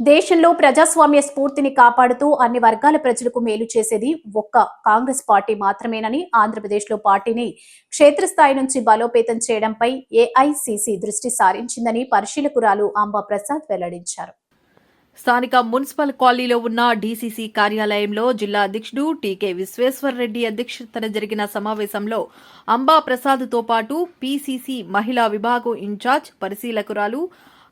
దేశంలో ప్రజాస్వామ్య స్ఫూర్తిని కాపాడుతూ అన్ని వర్గాల ప్రజలకు మేలు చేసేది ఒక్క కాంగ్రెస్ పార్టీ మాత్రమేనని ఆంధ్రప్రదేశ్లో పార్టీని క్షేత్రస్థాయి నుంచి బలోపేతం చేయడంపై ఏఐసిసి దృష్టి సారించిందని పరిశీలకురాలు అంబా ప్రసాద్ వెల్లడించారు. స్థానిక మున్సిపల్ కాలనీలో ఉన్న డీసీసీ కార్యాలయంలో జిల్లా అధ్యక్షుడు టీకే విశ్వేశ్వర్రెడ్డి అధ్యక్షతన జరిగిన సమావేశంలో అంబా ప్రసాద్తో పాటు పీసీసీ మహిళా విభాగం ఇన్ఛార్జ్ పరిశీలకురాలు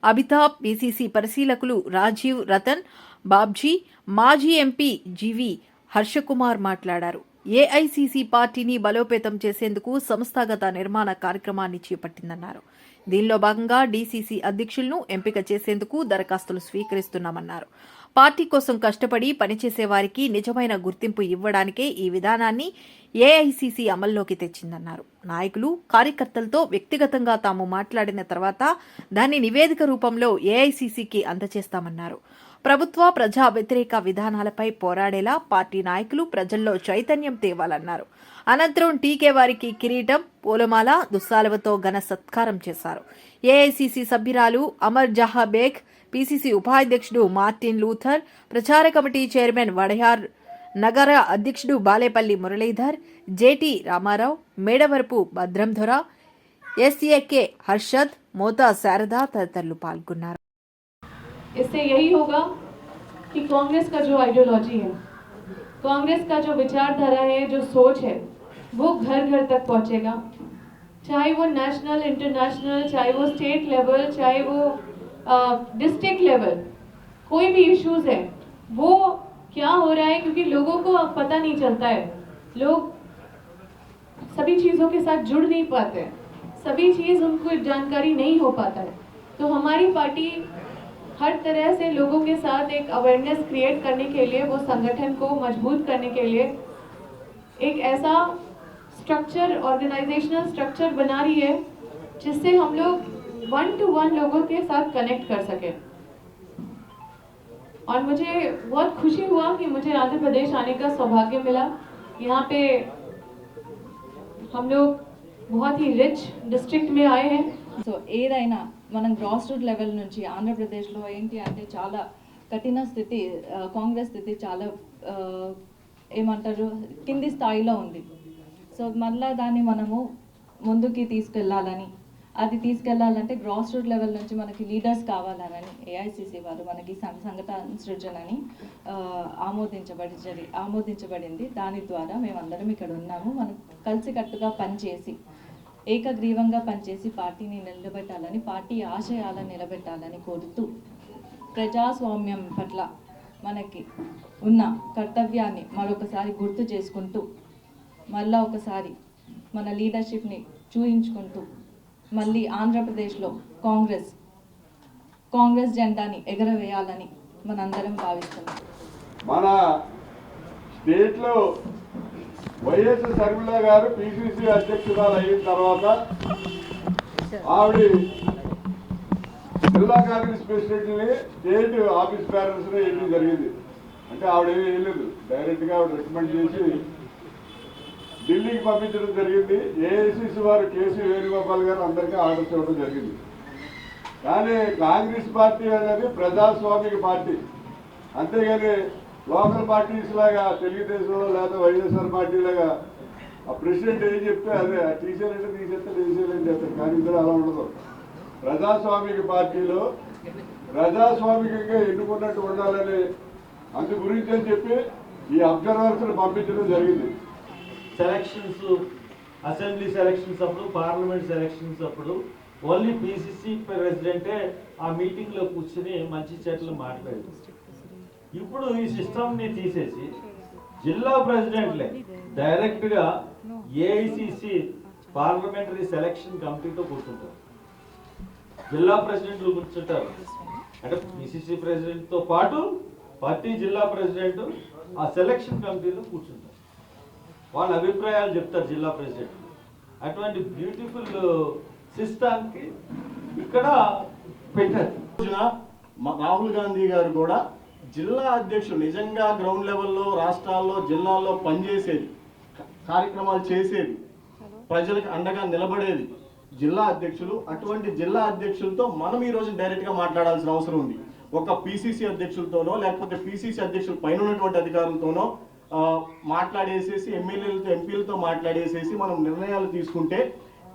అమితాబ్ బీసీసీ పరిశీలకులు రాజీవ్ రతన్ బాబ్జీ మాజీ ఎంపీ జీవి హర్షకుమార్ మాట్లాడారు. ఏఐసీసీ పార్టీని బలోపేతం చేసేందుకు సంస్థాగత నిర్మాణ కార్యక్రమాన్ని చేపట్టిందన్నారు. దీనిలో భాగంగా డీసీసీ అధ్యక్షులను ఎంపిక చేసేందుకు దరఖాస్తులు స్వీకరిస్తున్నామన్నారు. పార్టీ కోసం కష్టపడి పనిచేసే వారికి నిజమైన గుర్తింపు ఇవ్వడానికే ఈ విధానాన్ని ఏఐసీసీ అమల్లోకి తెచ్చిందన్నారు. నాయకులు కార్యకర్తలతో వ్యక్తిగతంగా తాము మాట్లాడిన తర్వాత దాన్ని నివేదిక రూపంలో ఏఐసీసీకి అందజేస్తామన్నారు ప్రభుత్వ ప్రజా వ్యతిరేక విధానాలపై పోరాడేలా పార్టీ నాయకులు ప్రజల్లో చైతన్యం తేవాలన్నారు. అనంతరం టీకే వారికి కిరీటం పూలమాల దుస్సాలవతో ఘన సత్కారం చేశారు. ఏఐసీసీ సభ్యురాలు అమర్ జహా బేగ్ పీసీసీ ఉపాధ్యక్షుడు మార్టిన్ లూథర్ ప్రచార కమిటీ చైర్మన్ వడయార్ నగర అధ్యక్షుడు బాలేపల్లి మురళీధర్ జేటీ రామారావు మేడవరపు భద్రంధొర ఎస్ఏకే హర్షద్ మోతా శారద తదితరులు పాల్గొన్నారు. इससे यही होगा कि कांग्रेस का जो आइडियोलॉजी है, कांग्रेस का जो विचारधारा है, जो सोच है, वो घर घर तक पहुंचेगा। चाहे वो नेशनल इंटरनेशनल चाहे वो स्टेट लेवल चाहे वो डिस्ट्रिक्ट लेवल कोई भी इश्यूज़ है, वो क्या हो रहा है, क्योंकि लोगों को अब पता नहीं चलता है। लोग सभी चीज़ों के साथ जुड़ नहीं पाते सभी चीज़ उनको जानकारी नहीं हो पाता है। तो हमारी पार्टी हर तरह से लोगों के साथ एक अवेयरनेस क्रिएट करने के लिए वो संगठन को मज़बूत करने के लिए एक ऐसा स्ट्रक्चर ऑर्गेनाइजेशनल स्ट्रक्चर बना रही है जिससे हम लोग वन टू वन लोगों के साथ कनेक्ट कर सकें। और मुझे बहुत खुशी हुआ कि मुझे आंध्र प्रदेश आने का सौभाग्य मिला। यहाँ पे हम लोग बहुत ही रिच डिस्ट्रिक्ट में आए हैं। सो so, एदना మనం గ్రాస్ రూట్ లెవెల్ నుంచి ఆంధ్రప్రదేశ్లో ఏంటి అంటే చాలా కఠిన స్థితి కాంగ్రెస్ స్థితి చాలా ఏమంటారు కింది స్థాయిలో ఉంది. సో మళ్ళా దాన్ని మనము ముందుకి తీసుకెళ్ళాలని అది తీసుకెళ్ళాలంటే గ్రాస్ రూట్ లెవెల్ నుంచి మనకి లీడర్స్ కావాలని ఏఐసిసి వారు మనకి సం- సంఘటన సృజనని ఆమోదించబడి ఆమోదించబడింది. దాని ద్వారా మేమందరం ఇక్కడ ఉన్నాము. మనం కలిసికట్టుగా పనిచేసి ఏకగ్రీవంగా పనిచేసి పార్టీని నిలబెట్టాలని పార్టీ ఆశయాలను నిలబెట్టాలని కోరుతూ ప్రజాస్వామ్యం పట్ల మనకి ఉన్న కర్తవ్యాన్ని మరొకసారి గుర్తు చేసుకుంటూ మళ్ళా ఒకసారి మన లీడర్షిప్ని చూయించుకుంటూ మళ్ళీ ఆంధ్రప్రదేశ్లో కాంగ్రెస్ కాంగ్రెస్ జెండాని ఎగరవేయాలని మనందరం భావిస్తున్నాం. మన స్టేట్లో వైఎస్ శర్మిల గారు పిసిసి అధ్యక్షురాలు అయిన తర్వాత ఆవిడ జిల్లా కాంగ్రెస్ ప్రెసిడెంట్ని స్టేట్ ఆఫీస్ బ్యారర్స్ వేయడం జరిగింది. అంటే ఆవిడ ఏమీ వేయలేదు. డైరెక్ట్గా ఆవిడ రికమెండ్ చేసి ఢిల్లీకి పంపించడం జరిగింది. ఏఐసిసి వారు కేసీ వేణుగోపాల్ గారు అందరికీ ఆర్డర్స్ ఇవ్వడం జరిగింది. కానీ కాంగ్రెస్ పార్టీ అనేది ప్రజాస్వామిక పార్టీ. అంతేగాని లోకల్ పార్టీస్ లాగా తెలుగుదేశం లేకపోతే వైఎస్ఆర్ పార్టీ లాగా ఆ ప్రెసిడెంట్ ఏం చెప్తే అదే తీసేయాలంటే తీసేస్తే తీసేయాలని చెప్తారు. కానీ ఇందులో అలా ఉండదు. ప్రజాస్వామిక పార్టీలో ప్రజాస్వామికంగా ఎన్నుకున్నట్టు ఉండాలని అందు గురించి అని చెప్పి ఈ అబ్జర్వర్స్ని పంపించడం జరిగింది. సెలక్షన్స్ అసెంబ్లీ సెలక్షన్స్ అప్పుడు పార్లమెంట్ సెలక్షన్స్ అప్పుడు ఓన్లీ పిసిసి ప్రెసిడెంటే ఆ మీటింగ్లో కూర్చుని మంచి చెట్లు మాట్లాడారు. ఇప్పుడు ఈ సిస్టమ్ని తీసేసి జిల్లా ప్రెసిడెంట్లే డైరెక్ట్గా ఏఐసిసి పార్లమెంటరీ సెలక్షన్ కమిటీతో కూర్చుంటారు. జిల్లా ప్రెసిడెంట్లు కూర్చుంటారు. అంటే పిసిసి ప్రెసిడెంట్తో పాటు పార్టీ జిల్లా ప్రెసిడెంట్ ఆ సెలక్షన్ కమిటీలో కూర్చుంటారు. వాళ్ళ అభిప్రాయాలు చెప్తారు జిల్లా ప్రెసిడెంట్ అటువంటి బ్యూటిఫుల్ సిస్టానికి ఇక్కడ పెట్టారు. రాహుల్ గాంధీ గారు కూడా జిల్లా అధ్యక్షులు నిజంగా గ్రౌండ్ లెవెల్లో రాష్ట్రాల్లో జిల్లాల్లో పనిచేసేది కార్యక్రమాలు చేసేది ప్రజలకు అండగా నిలబడేది జిల్లా అధ్యక్షులు. అటువంటి జిల్లా అధ్యక్షులతో మనం ఈ రోజు డైరెక్ట్గా మాట్లాడాల్సిన అవసరం ఉంది. ఒక పిసిసి అధ్యక్షులతోనో లేకపోతే పిసిసి అధ్యక్షుల పైన ఉన్నటువంటి అధికారులతోనో మాట్లాడేసేసి ఎమ్మెల్యేలతో ఎంపీలతో మాట్లాడేసేసి మనం నిర్ణయాలు తీసుకుంటే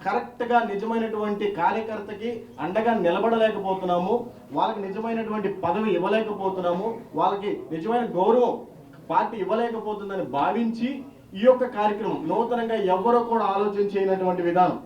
కరెక్ట్గా నిజమైనటువంటి కార్యకర్తకి అండగా నిలబడలేకపోతున్నాము వాళ్ళకి నిజమైనటువంటి పదవి ఇవ్వలేకపోతున్నాము వాళ్ళకి నిజమైన గౌరవం పార్టీ ఇవ్వలేకపోతుందని భావించి ఈ యొక్క కార్యక్రమం నూతనంగా ఎవరో కూడా ఆలోచన చేయనటువంటి విధానం.